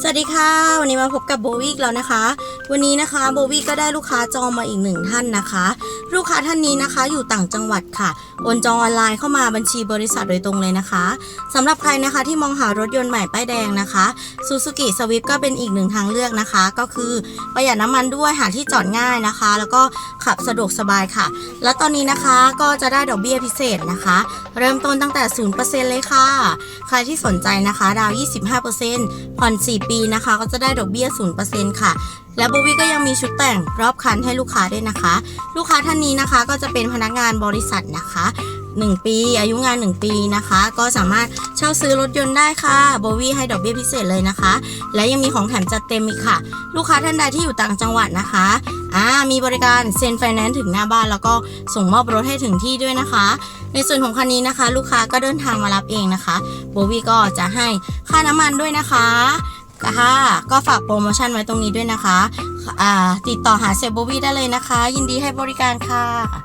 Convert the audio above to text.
สวัสดีค่ะ วันนี้มาพบกับโบวี่อีกแล้วนะคะ วันนี้นะคะโบวี่ก็ได้ลูกค้าจองมาอีกหนึ่งท่านนะคะ ลูกค้าท่านนี้นะคะ อยู่ต่างจังหวัดค่ะโอนจองออนไลน์เข้ามาบัญชีบริษัทโดยตรงเลยนะคะสำหรับใครนะคะที่มองหารถยนต์ใหม่ป้ายแดงนะคะซูซูกิสวิฟก็เป็นอีกหนึ่งทางเลือกนะคะ ก็คือประหยัดน้ำมันด้วยหาที่จอดง่ายนะคะ แล้วก็ขับสะดวกสบายค่ะ และตอนนี้นะคะก็จะได้ดอกเบี้ยพิเศษนะคะ เริ่มต้นตั้งแต่ 0%เลยค่ะ ใครที่สนใจนะคะดาว 25%ผ่อน 4 ปีนะคะ ก็จะได้ดอกเบี้ย 0%ค่ะ และโบวี่ก็ยังมีชุดแต่งรอบคันให้ลูกค้าด้วยนะคะ ลูกค้าท่านนี้นะคะก็จะเป็นพนักงานบริษัทนะคะ 1 ปีอายุงาน 1 ปีนะคะ ก็สามารถเช่าซื้อรถยนต์ได้ค่ะโบวี่ให้ดอกเบี้ยพิเศษเลยนะคะ และยังมีของแถมจัดเต็มอีกค่ะ ลูกค้าท่านใดที่อยู่ต่างจังหวัดนะคะอ่ามีบริการเซ็นไฟแนนซ์ถึงหน้าบ้านแล้วก็ส่งมอบรถให้ถึงที่ด้วยนะคะ ในส่วนของคันนี้นะคะ ลูกค้าก็เดินทางมารับเองนะคะโบวี่ก็จะให้ค่าน้ำมันด้วยนะคะค่ะก็ฝากโปรโมชั่นไว้ตรงนี้ด้วยนะคะ ติดต่อหาเซลโบวี่ได้เลยนะคะ ยินดีให้บริการค่ะ